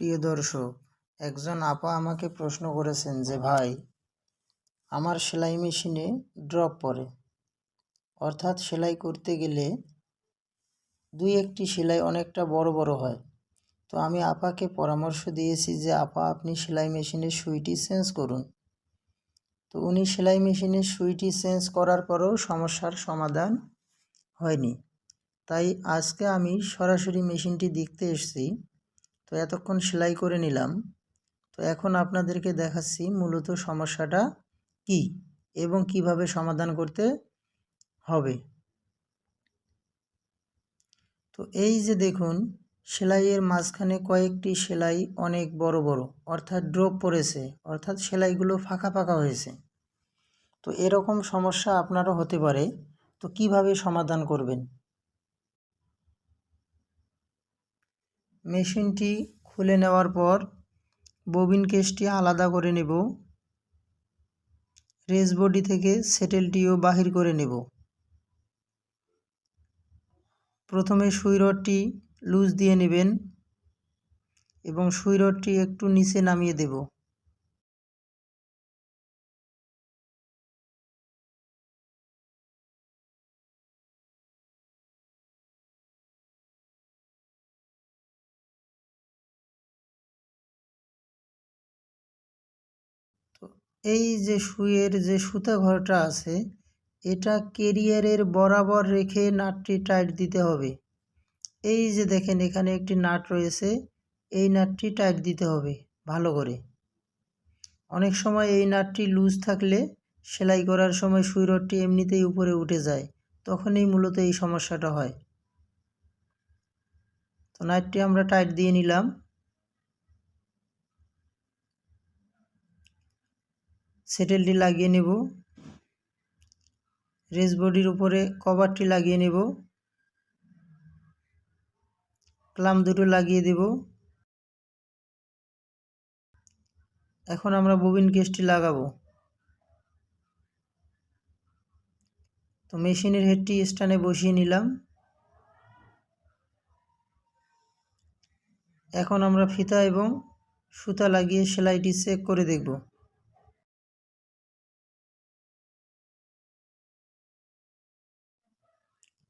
প্রিয় দর্শক, একজন আপা আমাকে প্রশ্ন করেছেন যে, ভাই, আমার সেলাই মেশিনে ড্রপ পড়ে। অর্থাৎ সেলাই করতে গেলে দুই একটি সেলাই অনেকটা বড় বড় হয়। তো আমি আপাকে পরামর্শ দিয়েছি যে, আপা আপনি সেলাই মেশিনের সুইটি চেঞ্জ করুন। তো উনি সেলাই মেশিনের সুইটি চেঞ্জ করার পরেও সমস্যার সমাধান হয়নি। তাই আজকে আমি সরাসরি মেশিনটি দেখতে এসেছি। তো এতক্ষণ সেলাই করে নিলাম। তো এখন আপনাদেরকে দেখাচ্ছি মূলত সমস্যাটা কি এবং কীভাবে সমাধান করতে হবে। তো এই যে দেখুন, সেলাইয়ের মাঝখানে কয়েকটি সেলাই অনেক বড় বড়, অর্থাৎ ড্রপ পড়েছে, অর্থাৎ সেলাইগুলো ফাঁকা ফাঁকা হয়েছে। তো এরকম সমস্যা আপনারও হতে পারে। তো কীভাবে সমাধান করবেন? মেশিনটি খুলে নেওয়ার পর ববিন কেসটি আলাদা করে নেব। রেস বডি থেকে সেটেলটিও বাহির করে নেব। প্রথমে সুই রডটি লুজ দিয়ে নেবেন এবং সুই রডটি একটু নিচে নামিয়ে দেব। এই যে সুইয়ের যে সুতা ঘরটা আছে, এটা কেরিয়ারের বরাবর রেখে নাটটি টাইট দিতে হবে। এই যে দেখেন, এখানে একটি নাট রয়েছে, এই নাটটি টাইট দিতে হবে, ভালো করে। অনেক সময় এই নাটটি লুজ থাকলে সেলাই করার সময় সুই রডটি এমনিতেই উপরে উঠে যায়, তখনই মূলত এই সমস্যাটা হয়। তো নাটটি আমরা টাইট দিয়ে নিলাম। সেটেলটি লাগিয়ে নেব। রেস বডির উপরে কভারটি লাগিয়ে নেব। ক্লাম দুটো লাগিয়ে দেব। এখন আমরা ববিন কেসটি লাগাবো। তো মেশিনের হেডটি স্ট্যান্ডে বসিয়ে নিলাম। এখন আমরা ফিতা এবং সুতা লাগিয়ে সেলাইটি চেক করে দেখব।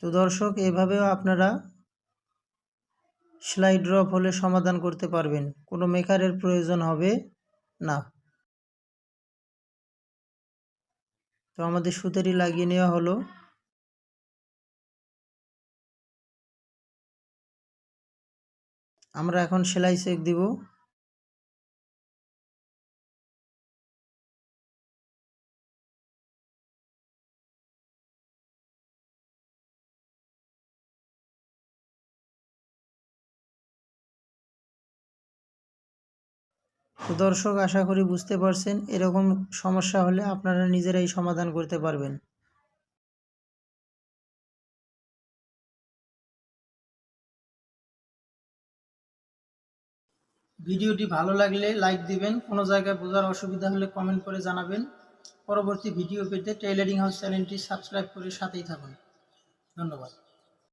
তো দর্শক, এভাবেও আপনারা সেলাই ড্রপ হলে সমাধান করতে পারবেন। কোনো মেকারের প্রয়োজন হবে না। তো আমাদের সুতারি লাগিয়ে নেওয়া হলো। আমরা এখন সেলাই চেক দিব। তো দর্শক আশা করি বুঝতে পারছেন, এরকম সমস্যা হলে আপনারা নিজেরাই সমাধান করতে পারবেন। ভিডিওটি ভালো লাগলে লাইক দিবেন, কোনো জায়গায় বোঝার অসুবিধা হলে কমেন্ট করে জানাবেন। পরবর্তী ভিডিও পেতে টেইলারিং হাউস চ্যানেলটি সাবস্ক্রাইব করে সাথেই থাকুন। ধন্যবাদ।